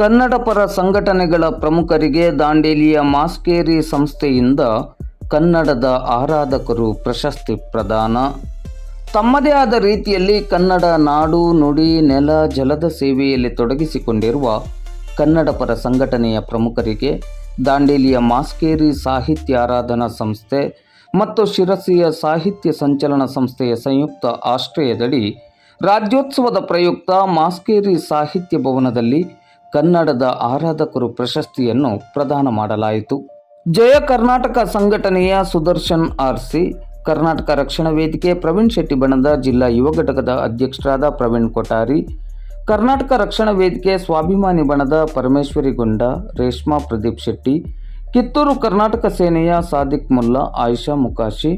ಕನ್ನಡ ಪರ ಸಂಘಟನೆಗಳ ಪ್ರಮುಖರಿಗೆ ದಾಂಡೇಲಿಯ ಮಾಸ್ಕೇರಿ ಸಂಸ್ಥೆಯಿಂದ ಕನ್ನಡದ ಆರಾಧಕರು ಪ್ರಶಸ್ತಿ ಪ್ರದಾನ. ತಮ್ಮದೇ ಆದ ರೀತಿಯಲ್ಲಿ ಕನ್ನಡ ನಾಡು, ನುಡಿ, ನೆಲ, ಜಲದ ಸೇವೆಯಲ್ಲಿ ತೊಡಗಿಸಿಕೊಂಡಿರುವ ಕನ್ನಡ ಪರ ಸಂಘಟನೆಯ ಪ್ರಮುಖರಿಗೆ ದಾಂಡೇಲಿಯ ಮಾಸ್ಕೇರಿ ಸಾಹಿತ್ಯ ಆರಾಧನಾ ಸಂಸ್ಥೆ ಮತ್ತು ಶಿರಸಿಯ ಸಾಹಿತ್ಯ ಸಂಚಲನ ಸಂಸ್ಥೆಯ ಸಂಯುಕ್ತ ಆಶ್ರಯದಡಿ ರಾಜ್ಯೋತ್ಸವದ ಪ್ರಯುಕ್ತ ಮಾಸ್ಕೇರಿ ಸಾಹಿತ್ಯ ಭವನದಲ್ಲಿ ಕನ್ನಡದ ಆರಾಧಕರು ಪ್ರಶಸ್ತಿಯನ್ನು ಪ್ರದಾನ ಮಾಡಲಾಯಿತು. ಜಯ ಕರ್ನಾಟಕ ಸಂಘಟನೆಯ ಸುದರ್ಶನ್ ಆರ್ಸಿ, ಕರ್ನಾಟಕ ರಕ್ಷಣಾ ವೇದಿಕೆ ಪ್ರವೀಣ್ ಶೆಟ್ಟಿ ಬಣದ ಜಿಲ್ಲಾ ಯುವ ಘಟಕದ ಅಧ್ಯಕ್ಷರಾದ ಪ್ರವೀಣ್ ಕೊಠಾರಿ, ಕರ್ನಾಟಕ ರಕ್ಷಣಾ ವೇದಿಕೆ ಸ್ವಾಭಿಮಾನಿ ಬಣದ ಪರಮೇಶ್ವರಿ ಗುಂಡ, ರೇಷ್ಮಾ ಪ್ರದೀಪ್ ಶೆಟ್ಟಿ, ಕಿತ್ತೂರು ಕರ್ನಾಟಕ ಸೇನೆಯ ಸಾದಿಕ್ ಮುಲ್ಲಾ, ಆಯಿಷಾ ಮುಕಾಶಿ,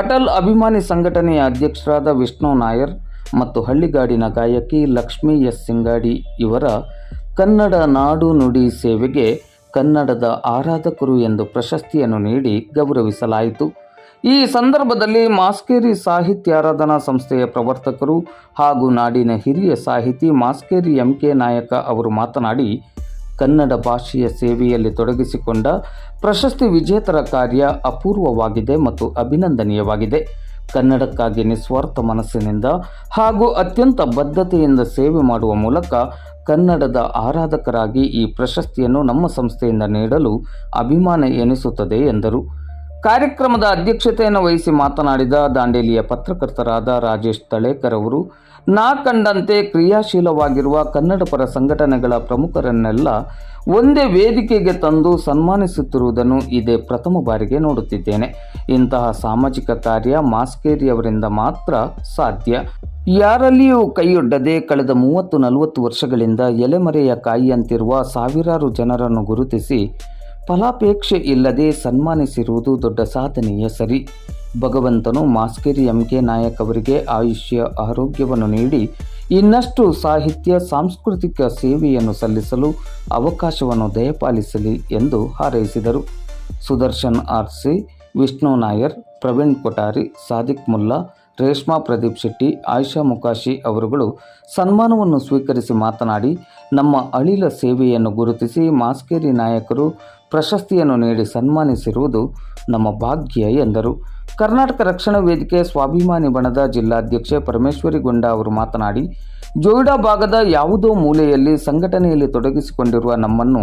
ಅಟಲ್ ಅಭಿಮಾನಿ ಸಂಘಟನೆಯ ಅಧ್ಯಕ್ಷರಾದ ವಿಷ್ಣು ನಾಯರ್ ಮತ್ತು ಹಳ್ಳಿಗಾಡಿನ ಗಾಯಕಿ ಲಕ್ಷ್ಮೀ ಎಸ್ ಸಿಂಗಾಡಿ ಇವರ ಕನ್ನಡ ನಾಡು ನುಡಿ ಸೇವೆಗೆ ಕನ್ನಡದ ಆರಾಧಕರು ಎಂದು ಪ್ರಶಸ್ತಿಯನ್ನು ನೀಡಿ ಗೌರವಿಸಲಾಯಿತು. ಈ ಸಂದರ್ಭದಲ್ಲಿ ಮಾಸ್ಕೇರಿ ಸಾಹಿತ್ಯ ಆರಾಧನಾ ಸಂಸ್ಥೆಯ ಪ್ರವರ್ತಕರು ಹಾಗೂ ನಾಡಿನ ಹಿರಿಯ ಸಾಹಿತಿ ಮಾಸ್ಕೇರಿ ಎಂ ಕೆ ನಾಯಕ ಅವರು ಮಾತನಾಡಿ, ಕನ್ನಡ ಭಾಷೆಯ ಸೇವೆಯಲ್ಲಿ ತೊಡಗಿಸಿಕೊಂಡ ಪ್ರಶಸ್ತಿ ವಿಜೇತರ ಕಾರ್ಯ ಅಪೂರ್ವವಾಗಿದೆ ಮತ್ತು ಅಭಿನಂದನೀಯವಾಗಿದೆ. ಕನ್ನಡಕ್ಕಾಗಿ ನಿಸ್ವಾರ್ಥ ಮನಸ್ಸಿನಿಂದ ಹಾಗೂ ಅತ್ಯಂತ ಬದ್ಧತೆಯಿಂದ ಸೇವೆ ಮಾಡುವ ಮೂಲಕ ಕನ್ನಡದ ಆರಾಧಕರಾಗಿ ಈ ಪ್ರಶಸ್ತಿಯನ್ನು ನಮ್ಮ ಸಂಸ್ಥೆಯಿಂದ ನೀಡಲು ಅಭಿಮಾನ ಎನಿಸುತ್ತದೆ ಎಂದರು. ಕಾರ್ಯಕ್ರಮದ ಅಧ್ಯಕ್ಷತೆಯನ್ನು ವಹಿಸಿ ಮಾತನಾಡಿದ ದಾಂಡೇಲಿಯ ಪತ್ರಕರ್ತರಾದ ರಾಜೇಶ್ ತಳೇಕರ್ ಅವರು, ನಾ ಕಂಡಂತೆ ಕ್ರಿಯಾಶೀಲವಾಗಿರುವ ಕನ್ನಡ ಪರ ಸಂಘಟನೆಗಳ ಪ್ರಮುಖರನ್ನೆಲ್ಲ ಒಂದೇ ವೇದಿಕೆಗೆ ತಂದು ಸನ್ಮಾನಿಸುತ್ತಿರುವುದನ್ನು ಇದೇ ಪ್ರಥಮ ಬಾರಿಗೆ ನೋಡುತ್ತಿದ್ದೇನೆ. ಇಂತಹ ಸಾಮಾಜಿಕ ಕಾರ್ಯ ಮಾಸ್ಕೇರಿಯವರಿಂದ ಮಾತ್ರ ಸಾಧ್ಯ. ಯಾರಲ್ಲಿಯೂ ಕೈಯೊಡ್ಡದೆ ಕಳೆದ ಮೂವತ್ತು ನಲವತ್ತು ವರ್ಷಗಳಿಂದ ಎಲೆಮರೆಯ ಕಾಯಿಯಂತಿರುವ ಸಾವಿರಾರು ಜನರನ್ನು ಗುರುತಿಸಿ ಫಲಾಪೇಕ್ಷೆ ಇಲ್ಲದೆ ಸನ್ಮಾನಿಸಿರುವುದು ದೊಡ್ಡ ಸಾಧನೆಯ ಸರಿ. ಭಗವಂತನು ಮಾಸ್ಕೇರಿ ಎಂ. ಕೆ. ನಾಯಕ್ ಅವರಿಗೆ ಆಯುಷ್ಯ, ಆರೋಗ್ಯವನ್ನು ನೀಡಿ ಇನ್ನಷ್ಟು ಸಾಹಿತ್ಯ, ಸಾಂಸ್ಕೃತಿಕ ಸೇವೆಯನ್ನು ಸಲ್ಲಿಸಲು ಅವಕಾಶವನ್ನು ದಯಪಾಲಿಸಲಿ ಎಂದು ಹಾರೈಸಿದರು. ಸುದರ್ಶನ್ ಆರ್ಸಿ ವಿಷ್ಣು ನಾಯರ್, ಪ್ರವೀಣ್ ಕೊಠಾರಿ, ಸಾದಿಕ್ ಮುಲ್ಲಾ, ರೇಷ್ಮಾ ಪ್ರದೀಪ್ ಶೆಟ್ಟಿ, ಆಯಿಷಾ ಮುಕಾಶಿ ಅವರುಗಳು ಸನ್ಮಾನವನ್ನು ಸ್ವೀಕರಿಸಿ ಮಾತನಾಡಿ, ನಮ್ಮ ಅಳಿಲ ಸೇವೆಯನ್ನು ಗುರುತಿಸಿ ಮಾಸ್ಕೇರಿ ನಾಯಕರು ಪ್ರಶಸ್ತಿಯನ್ನು ನೀಡಿ ಸನ್ಮಾನಿಸಿರುವುದು ನಮ್ಮ ಭಾಗ್ಯ ಎಂದರು. ಕರ್ನಾಟಕ ರಕ್ಷಣಾ ವೇದಿಕೆ ಸ್ವಾಭಿಮಾನಿ ಬಣದ ಜಿಲ್ಲಾಧ್ಯಕ್ಷೆ ಪರಮೇಶ್ವರಿ ಗುಂಡ ಅವರು ಮಾತನಾಡಿ, ಜೋಯಿಡಾ ಭಾಗದ ಯಾವುದೋ ಮೂಲೆಯಲ್ಲಿ ಸಂಘಟನೆಯಲ್ಲಿ ತೊಡಗಿಸಿಕೊಂಡಿರುವ ನಮ್ಮನ್ನು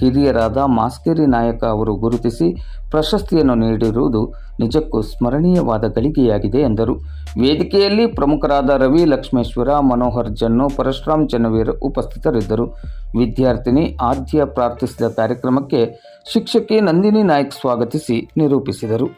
ಹಿರಿಯರಾದ ಮಾಸ್ಕೇರಿ ನಾಯಕ ಅವರು ಗುರುತಿಸಿ ಪ್ರಶಸ್ತಿಯನ್ನು ನೀಡಿರುವುದು ನಿಜಕ್ಕೂ ಸ್ಮರಣೀಯವಾದ ಗಳಿಗೆಯಾಗಿದೆ ಎಂದರು. ವೇದಿಕೆಯಲ್ಲಿ ಪ್ರಮುಖರಾದ ರವಿ ಲಕ್ಷ್ಮೇಶ್ವರ, ಮನೋಹರ್ ಜನ್ನು ಪರಶುರಾಮ್ ಚನ್ನವೀರ್ ಉಪಸ್ಥಿತರಿದ್ದರು. ವಿದ್ಯಾರ್ಥಿನಿ ಆದ್ಯ ಪ್ರಾರ್ಥಿಸಿದ ಕಾರ್ಯಕ್ರಮಕ್ಕೆ ಶಿಕ್ಷಕಿ ನಂದಿನಿ ನಾಯ್ಕ್ ಸ್ವಾಗತಿಸಿ ನಿರೂಪಿಸಿದರು.